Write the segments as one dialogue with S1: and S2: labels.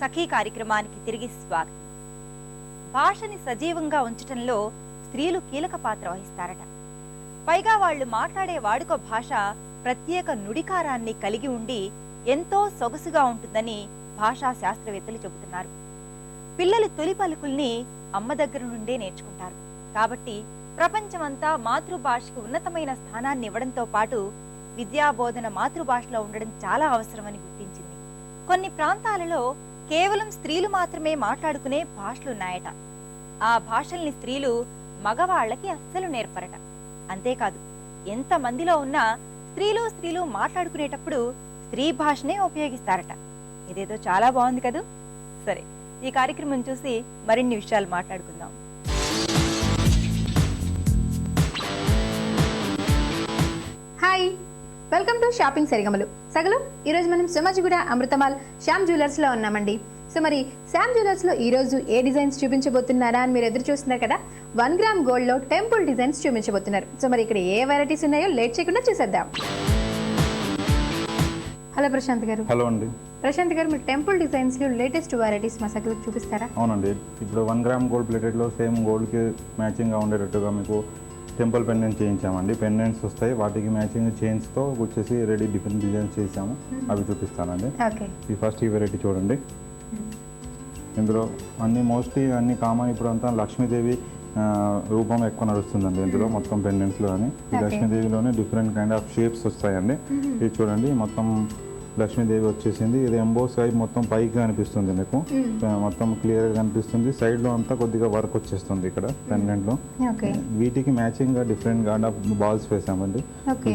S1: సఖీ కార్యక్రమానికి తిరిగి స్వాగతం. భాషని సజీవంగా ఉంచటంలో స్త్రీలు కీలక పాత్ర వహిస్తారట. పైగా వాళ్ళు మాట్లాడే వాడుక భాష ప్రత్యేక నుడికారాన్ని కలిగి ఉండి ఎంతో సొగసుగా ఉంటుందని భాషా శాస్త్రవేత్తలు చెబుతున్నారు. పిల్లలు తొలి పలుకుల్ని అమ్మ దగ్గర నుండే నేర్చుకుంటారు. కాబట్టి ప్రపంచమంతా మాతృభాషకు ఉన్నతమైన స్థానాన్ని ఇవ్వడంతో పాటు విద్యాబోధన మాతృభాషలో ఉండడం చాలా అవసరమని గుర్తించింది. కొన్ని ప్రాంతాలలో కేవలం స్త్రీలు మాత్రమే మాట్లాడుకునే భాషలున్నాయట. ఆ భాషల్ని స్త్రీలు మగవాళ్ళకి అస్సలు నేర్పరట. అంతేకాదు ఎంత మందిలో ఉన్నా స్త్రీలు స్త్రీలు మాట్లాడుకునేటప్పుడు స్త్రీ భాషనే ఉపయోగిస్తారట. ఇదేదో చాలా బాగుంది కదూ? సరే ఈ కార్యక్రమం చూసి మరిన్ని విషయాలు మాట్లాడుకుందాం.
S2: Hi welcome to shopping Sarigamalu. సగలు ఈరోజు మనం సుమజిగూడ అమృతమాల్ శ్యామ్ జ్యువెలర్స్లో ఉన్నామండి. సో మరి శ్యామ్ జ్యువెలర్స్లో ఈరోజు ఏ డిజైన్స్ చూపించబోతున్నారా అని మీరు ఎదురు చూస్తున్నారు కదా? వన్ గ్రామ్ గోల్డ్లో టెంపుల్ డిజైన్స్ చూపించబోతున్నారు. సో మరి ఇక్కడ ఏ వెరైటీస్ ఉన్నాయో లేట్ చేయకుండా చూసేద్దాం. హలో ప్రశాంత్ గారు.
S3: హలో అండి.
S2: ప్రశాంత్ గారు మీరు టెంపుల్ డిజైన్స్లో లేటెస్ట్ వెరైటీస్ మా సగలకు చూపిస్తారా?
S3: అవునండి. ఇప్పుడు వన్ గ్రామ్ గోల్డ్ ప్లేటెడ్లో సేమ్ గోల్డ్కి మ్యాచింగ్గా ఉండేటట్టుగా మీకు టెంపుల్ పెండెంట్ చేయించామండి. పెండెంట్స్ వస్తాయి. వాటికి మ్యాచింగ్ చైన్స్తో వచ్చేసి రెడీ డిఫరెంట్ డిజైన్స్ చేసాము అవి చూపిస్తానండి. ఈ ఫస్ట్ ఈ వెరైటీ చూడండి. ఇందులో అన్ని మోస్ట్లీ అన్ని కామన్ ఇప్పుడు అంతా లక్ష్మీదేవి రూపం ఎక్కువ నడుస్తుందండి ఇందులో మొత్తం పెండెంట్స్లో అని. లక్ష్మీదేవిలోనే డిఫరెంట్ కైండ్ ఆఫ్ షేప్స్ వస్తాయండి. ఇది చూడండి. మొత్తం లక్ష్మీదేవి వచ్చేసింది. ఇది ఎంబో సైడ్ మొత్తం పైకి కనిపిస్తుంది మీకు. ఆ, మొత్తం క్లియర్గా కనిపిస్తుంది. సైడ్లో అంతా కొద్దిగా వర్క్ వచ్చేస్తుంది ఇక్కడ పెండెంట్లో
S2: ఓకే
S3: వీటికి మ్యాచింగ్గా డిఫరెంట్ కైండ్ ఆఫ్ బాల్స్ వేసామండి.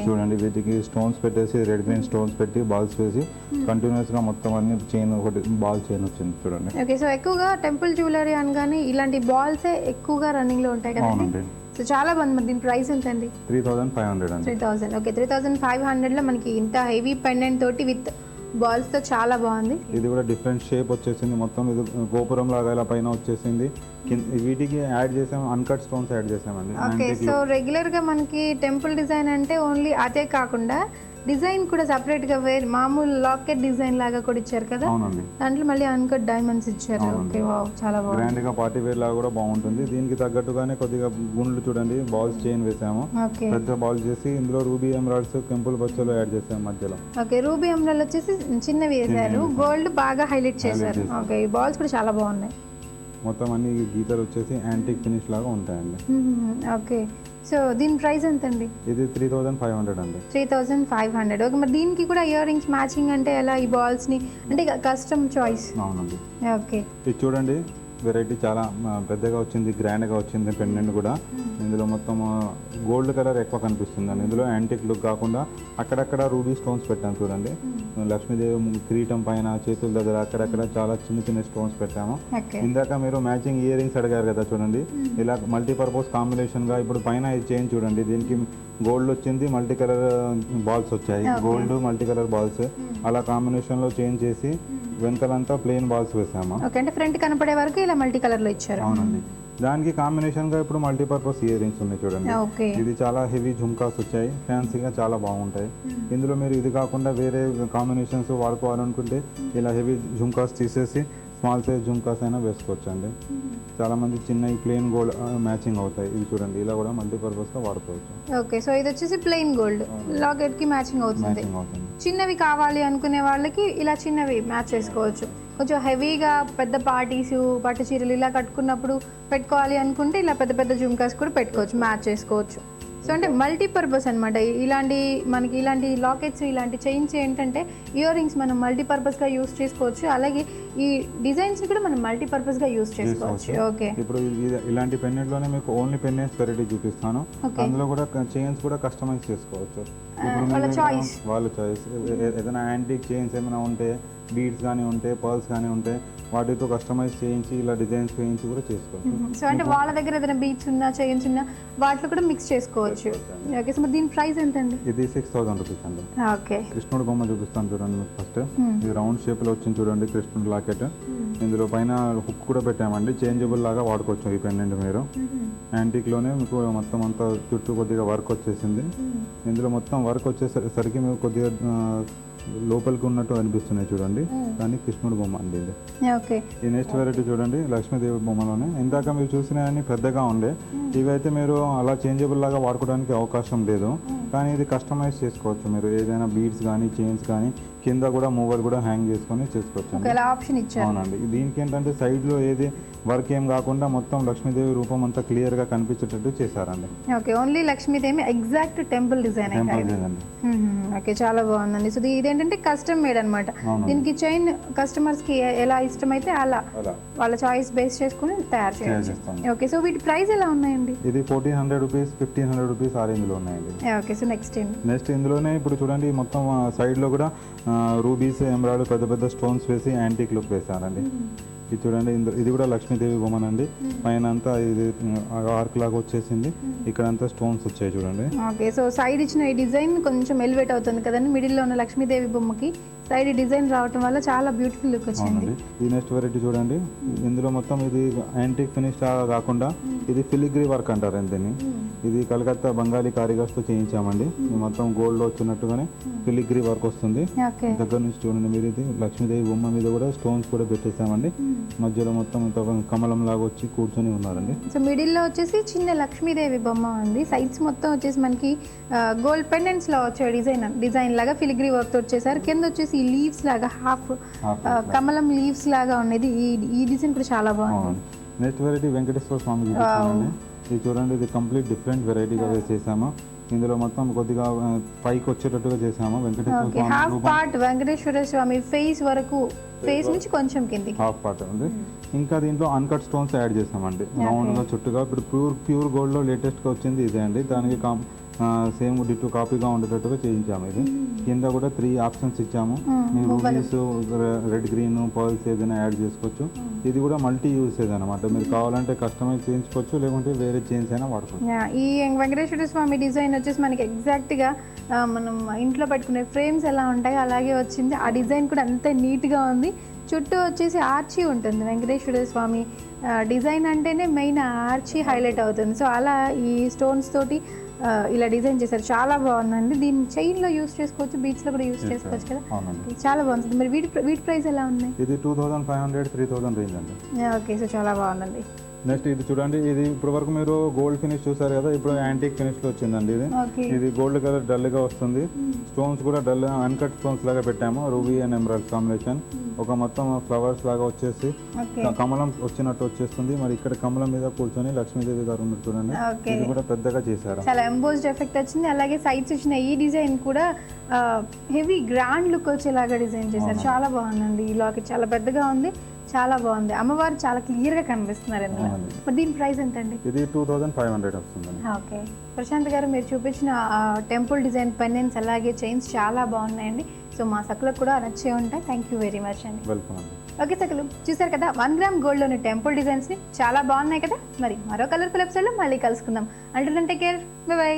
S3: చూడండి వీటికి స్టోన్స్ పెట్టేసి రెడ్ గ్రీన్ స్టోన్స్ పెట్టి బాల్స్ వేసి కంటిన్యూస్గా మొత్తం అన్ని చైన్ ఒకటి బాల్ చైన్ వచ్చింది చూడండి.
S2: ఓకే సో ఎక్కువగా టెంపుల్ జ్యువెలరీ అనగానే ఇలాంటి బాల్సే ఎక్కువగా రన్నింగ్లో ఉంటాయి కదండి? సో చాలా బాగుంది మరి దీని ప్రైస్ ఎంత అండి
S3: త్రీ థౌజండ్ ఫైవ్ హండ్రెడ్ అండి.
S2: Three thousand okay three thousand five హండ్రెడ్లో మనకి ఇంత హెవీ పెండెంట్ తోటి విత్ బాల్స్తో చాలా బాగుంది.
S3: ఇది కూడా డిఫరెంట్ షేప్ వచ్చేసింది. మొత్తం ఇది గోపురం లాగా ఇలా పైన వచ్చేసింది. వీటికి యాడ్ చేసాము అన్కట్ స్టోన్స్ యాడ్ చేసామండి.
S2: ఓకే సో రెగ్యులర్గా మనకి టెంపుల్ డిజైన్ అంటే ఓన్లీ అదే కాకుండా డిజైన్ కూడా సపరేట్గా వేరే మామూలు లాకెట్ డిజైన్ లాగా కూడా ఇచ్చారు కదా?
S3: అవునండి.
S2: దాంట్లో మళ్ళీ అన్కట్ డైమండ్స్ ఇచ్చారు. ఓకే వావ్ చాలా బాగుంది.
S3: గ్రాండ్గా పార్టీ వేర్ లాగా కూడా బాగుంటుంది. దీనికి తగ్గట్టుగానే కొద్దిగా గుండ్లు చూడండి బాల్స్ చైన్ వేసాము.
S2: ఓకే.
S3: పెద్ద బాల్ చేసి ఇందులో రూబీ ఎమరాల్డ్స్ కెంపుల్ బచ్చలు యాడ్ చేసాము మధ్యలో.
S2: ఓకే రూబీ ఎమరల్ వచ్చేసి చిన్నవి వేశారు గోల్డ్ బాగా హైలైట్ చేశారు.
S3: చేశారు.
S2: ఓకే ఈ బాల్స్ కూడా చాలా బాగున్నాయి.
S3: మొత్తం అన్ని గీతలు వచ్చేసి యాంటిక్ ఫినిష్ లాగా ఉంటాయండి.
S2: ఓకే. సో దీని ప్రైస్ ఎంత అండి
S3: ఇది త్రీ థౌజండ్ ఫైవ్ హండ్రెడ్ అండి.
S2: Three thousand five hundred okay మరి దీనికి కూడా ఇయర్ రింగ్స్ మ్యాచింగ్ అంటే ఎలా? ఈ బాల్స్ని అంటే కస్టమ్ చాయిస్
S3: అవునండి.
S2: ఓకే.
S3: ఇది చూడండి. వెరైటీ చాలా పెద్దగా వచ్చింది గ్రాండ్గా వచ్చింది పెండెంట్ కూడా. ఇందులో మొత్తం గోల్డ్ కలర్ ఎక్కువ కనిపిస్తుంది అండి ఇందులో యాంటిక్ లుక్ కాకుండా అక్కడక్కడ రూబీ స్టోన్స్ పెట్టాము చూడండి. లక్ష్మీదేవి కిరీటం పైన చేతుల దగ్గర అక్కడక్కడ చాలా చిన్న చిన్న స్టోన్స్ పెట్టాము. ఇందాక మీరు మ్యాచింగ్ ఇయర్ రింగ్స్ అడిగారు కదా చూడండి. ఇలా మల్టీపర్పస్ కాంబినేషన్గా ఇప్పుడు పైన ఇది చేంజ్ చూడండి. దీనికి గోల్డ్ వచ్చింది మల్టీ కలర్ బాల్స్ వచ్చాయి. గోల్డ్ మల్టీ కలర్ బాల్స్ అలా కాంబినేషన్లో చేంజ్ చేసి వెనకలంతా ప్లెయిన్ బాల్స్ వేసాము?
S2: ఓకే అంటే ఫ్రంట్ కనపడే వరకు ఇలా మల్టీ కలర్లో ఇచ్చారు.
S3: అవునండి. దానికి కాంబినేషన్గా ఇప్పుడు మల్టీపర్పస్ ఇయర్ రింగ్స్ ఉన్నాయి చూడండి. ఇది చాలా హెవీ జుమ్కాస్ వచ్చాయి. ఫ్యాన్సీగా చాలా బాగుంటాయి. ఇందులో మీరు ఇది కాకుండా వేరే కాంబినేషన్స్ వాడుకోవాలనుకుంటే ఇలా హెవీ జుమ్కాస్ తీసేసి స్మాల్ సైజ్ జుమ్కాస్ అయినా వేసుకోవచ్చు అండి చాలా మంది చిన్న ప్లెయిన్ గోల్డ్ మ్యాచింగ్ అవుతాయి. ఇది చూడండి ఇలా కూడా మల్టీపర్పస్గా వాడుకోవచ్చు.
S2: ఓకే సో ఇది వచ్చేసి ప్లెయిన్ గోల్డ్. లాకెట్కి మ్యాచింగ్ అవుతుంది. చిన్నవి కావాలి అనుకునే వాళ్ళకి ఇలా చిన్నవి మ్యాచ్ చేసుకోవచ్చు. కొంచెం హెవీగా పెద్ద పార్టీస్ పట్టు చీరలు ఇలా కట్టుకున్నప్పుడు పెట్టుకోవాలి అనుకుంటే ఇలా పెద్ద పెద్ద జుమ్కాస్ కూడా పెట్టుకోవచ్చు మ్యాచ్ చేసుకోవచ్చు. సో అంటే మల్టీపర్పస్ అనమాట ఇలాంటి మనకి ఇలాంటి లాకెట్స్ ఇలాంటి చైన్స్ ఏంటంటే ఇయర్ రింగ్స్ మనం మల్టీపర్పస్గా యూస్ చేసుకోవచ్చు. అలాగే ఈ డిజైన్స్ కూడా మనం మల్టీపర్పస్గా యూస్ చేసుకోవచ్చు. ఓకే
S3: ఇప్పుడు ఇలాంటి పెన్నెంట్లోనే మీకు ఓన్లీ పెన్నెంట్స్ వెరైటీ చూపిస్తాను. అందులో కూడా చైన్స్ కూడా కస్టమైజ్ చేసుకోవచ్చు.
S2: వాళ్ళ
S3: చాయిస్ ఏదైనా యాంటిక్ చైన్స్ ఏమైనా ఉంటే బీడ్స్ కానీ ఉంటే పర్ల్స్ కానీ ఉంటే వాటితో కస్టమైజ్ చేయించి ఇలా డిజైన్స్ వేయించి కూడా చేసుకోవచ్చు.
S2: సో అంటే వాళ్ళ దగ్గర ఏదైనా బీట్స్ ఉన్నా చైన్స్ ఉన్నా వాటిలో కూడా మిక్స్ చేసుకోవచ్చు. ఓకే సో దీని ప్రైస్ ఎంత అండి
S3: ఇది సిక్స్ థౌసండ్ రూపీస్ అండి.
S2: ఓకే
S3: కృష్ణుడు బొమ్మ చూపిస్తాను చూడండి మీకు ఫస్ట్ ఇది రౌండ్ షేప్లో వచ్చింది చూడండి కృష్ణుడు లాకెట్. ఇందులో పైన హుక్ కూడా పెట్టామండి. చేంజబుల్ లాగా వాడుకోవచ్చు ఈ పెండెంట్ మీరు. యాంటిక్లోనే మీకు మొత్తం అంతా చుట్టూ కొద్దిగా వర్క్ వచ్చేసింది. ఇందులో మొత్తం వర్క్ వచ్చేసరికి మీకు కొద్దిగా లోపలికి ఉన్నట్టు అనిపిస్తున్నాయి చూడండి. కానీ కృష్ణుడు బొమ్మ అండి ఇది.
S2: ఓకే
S3: ఈ నెక్స్ట్ వెరైటీ చూడండి లక్ష్మీదేవి బొమ్మలోనే. ఇందాక మీరు చూసినవన్నీ పెద్దగా ఉండే. ఇవైతే మీరు అలా చేంజబుల్ లాగా వాడుకోవడానికి అవకాశం లేదు. కానీ ఇది కస్టమైజ్ చేసుకోవచ్చు మీరు. ఏదైనా బీడ్స్ కానీ చైన్స్ కానీ కింద కూడా మూవర్ కూడా హ్యాంగ్ చేసుకొని చేసుకోవచ్చు
S2: ఆప్షన్ ఇచ్చారు.
S3: అవునండి. దీనికి ఏంటంటే సైడ్లో ఏది వర్క్ ఏం కాకుండా మొత్తం లక్ష్మీదేవి రూపం అంతా క్లియర్గా కనిపించేటట్టు చేశారండి.
S2: Okay only Lakshmidevi exact temple design okay చాలా బాగుందండి. సో ఇది- ఇదేంటంటే కస్టమ్ మేడ్ అనమాట. దీనికి చైన్ కస్టమర్స్కి ఎలా ఇష్టమైతే అలా వాళ్ళ చాయిస్ బేస్ చేసుకుని తయారు
S3: చేస్తాం
S2: ఓకే సో వీటి ప్రైస్ ఎలా ఉన్నాయండి?
S3: ఇది fourteen hundred rupees fifteen hundred rupees ఆ రేంజ్లో ఉన్నాయండి.
S2: ఓకే సో నెక్స్ట్ ఏంటి
S3: నెక్స్ట్ ఇందులోనే ఇప్పుడు చూడండి మొత్తం సైడ్లో కూడా రూబీస్ ఎమరాల్డ్ పెద్ద పెద్ద స్టోన్స్ వేసి యాంటీక్ లుక్ వేసారండి ఇది చూడండి ఇందు- ఇది కూడా లక్ష్మీదేవి బొమ్మన్ అండి. పైన అంతా ఇది ఆర్క్ లాగా వచ్చేసింది. ఇక్కడ అంతా స్టోన్స్ వచ్చాయి చూడండి.
S2: ఓకే సో సైడ్ ఇచ్చిన ఈ డిజైన్ కొంచెం ఎలివేట్ అవుతుంది కదండి. మిడిల్లో ఉన్న లక్ష్మీదేవి బొమ్మకి సైడ్ డిజైన్ రావటం వల్ల చాలా బ్యూటిఫుల్ లుక్ వచ్చింది.
S3: ఈ నెక్స్ట్ వెరైటీ చూడండి. ఇందులో మొత్తం ఇది యాంటిక్ ఫినిష్ కాకుండా ఇది ఫిలిగ్రీ వర్క్ అంటారు దీన్ని? ఇది కలకత్తా బంగాళీ కారిగర్స్తో చేయించామండి. మొత్తం గోల్డ్లో వచ్చినట్టుగానే ఫిలిగ్రీ వర్క్ వస్తుంది. దగ్గర నుంచి చూడండి మీరు ఇది. లక్ష్మీదేవి బొమ్మ మీద కూడా స్టోన్స్ కూడా పెట్టేసామండి మధ్యలో మొత్తం కమలం లాగా వచ్చి కూర్చొని ఉన్నారండి.
S2: సో మిడిల్లో వచ్చేసి చిన్న లక్ష్మీదేవి బొమ్మ ఉంది. సైడ్స్ మొత్తం వచ్చేసి మనకి గోల్డ్ పెండెంట్స్లో వచ్చే డిజైన్ డిజైన్ లాగా ఫిలిగ్రీ వర్క్తో వచ్చేసారు కింద వచ్చేసి లీవ్స్ లాగా హాఫ్ కమలం లీవ్స్ లాగా ఉన్నది ఈ ఈ డిజైన్ కూడా చాలా బాగుంది.
S3: నెక్స్ట్ వెరైటీ వెంకటేశ్వర స్వామి ఇది చూడండి. ఇది కంప్లీట్ డిఫరెంట్ వెరైటీగా చేసాము. ఇందులో మొత్తం కొద్దిగా పైకి వచ్చేటట్టుగా చేసాము. Venkateswara Swamy
S2: half part Venkateswara Swamy face వరకు ఫేస్ నుంచి కొంచెం కిందికి.
S3: హాఫ్ పార్ట్ ఉంది. ఇంకా దీంట్లో అన్కట్ స్టోన్స్ యాడ్ చేసామండి. రౌండ్గా చుట్టుగా ఇప్పుడు ప్యూర్ ప్యూర్ గోల్డ్లో లేటెస్ట్గా వచ్చింది ఇదే అండి. దానికి సేమ్ డిట్టు కాపీగా ఉండేటట్టుగా చేయించాము ఇది. కింద కూడా త్రీ ఆప్షన్స్ ఇచ్చాము. మీరు రూబీస్ రెడ్ గ్రీన్ పర్ల్స్ ఏదైనా యాడ్ చేసుకోవచ్చు. ఇది కూడా మల్టీ యూసేజ్ అనమాట మీరు కావాలంటే కస్టమైజ్ చేయించుకోవచ్చు లేకుంటే వేరే చైన్స్ అయినా వాడుకోవచ్చు.
S2: ఈ వెంకటేశ్వర స్వామి డిజైన్ వచ్చేసి మనకి ఎగ్జాక్ట్గా మనం ఇంట్లో పెట్టుకునే ఫ్రేమ్స్ ఎలా ఉంటాయో అలాగే వచ్చింది. ఆ డిజైన్ కూడా అంతే నీట్గా ఉంది. చుట్టూ వచ్చేసి ఆర్చి ఉంటుంది వెంకటేశ్వర స్వామి. డిజైన్ అంటేనే మెయిన్ ఆర్చి హైలైట్ అవుతుంది. సో అలా ఈ స్టోన్స్ తోటి ఇలా డిజైన్ చేశారు. చాలా బాగుందండి. దీన్ని చైన్లో యూస్ చేసుకోవచ్చు బీచ్లో కూడా యూస్ చేసుకోవచ్చు కదా. చాలా బాగుంటుంది మరి వీటి వీటి ప్రైస్ ఎలా ఉన్నాయి?
S3: ఇది two thousand five hundred three thousand range అండి.
S2: ఓకే సో చాలా బాగుందండి.
S3: నెక్స్ట్ ఇది చూడండి ఇది ఇప్పటి వరకు మీరు గోల్డ్ ఫినిష్ చూసారు కదా ఇప్పుడు యాంటిక్ ఫినిష్లో వచ్చిందండి ఇది. ఇది గోల్డ్ కలర్ డల్గా వస్తుంది. స్టోన్స్ కూడా డల్ అన్కట్ స్టోన్స్ లాగా పెట్టాము రూబీ అండ్ ఎమరాల్డ్ కాంబినేషన్ ఒక మొత్తం ఫ్లవర్స్ లాగా వచ్చేసి కమలం వచ్చినట్టు వచ్చేస్తుంది. మరి ఇక్కడ కమలం మీద కూర్చొని లక్ష్మీదేవి గారు ఉన్నారు చూడండి. ఇది కూడా పెద్దగా చేశారు.
S2: చాలా ఎంబోస్డ్ ఎఫెక్ట్ వచ్చింది. అలాగే సైడ్స్ వచ్చిన ఈ డిజైన్ కూడా హెవీ గ్రాండ్ లుక్ వచ్చేలాగా డిజైన్ చేశారు. చాలా బాగుందండి. ఈ లాకెట్ చాలా పెద్దగా ఉంది. చాలా బాగుంది. అమ్మవారు చాలా క్లియర్గా కనిపిస్తున్నారు ఇందులో.
S3: అవునండి.
S2: మరి దీని ప్రైస్ ఎంత అండి
S3: ఇది టూ థౌజండ్ ఫైవ్ హండ్రెడ్ వస్తుందండి.
S2: ఓకే. ప్రశాంత్ గారు మీరు చూపించిన టెంపుల్ డిజైన్ పెన్నెన్స్ అలాగే చైన్స్ చాలా బాగున్నాయండి. సో మా సకులకు కూడా నచ్చే ఉంటాయి. థ్యాంక్ యూ వెరీ మచ్ అండి.
S3: వెల్కమ్ అండి.
S2: ఓకే సకలు చూసారు కదా వన్ గ్రామ్ గోల్డ్లోని టెంపుల్ డిజైన్స్ని చాలా బాగున్నాయి కదా. మరి మరో కలర్ఫుల్ ఎపిసోడ్లో మళ్ళీ కలుసుకుందాం. అంటే కేర్ బై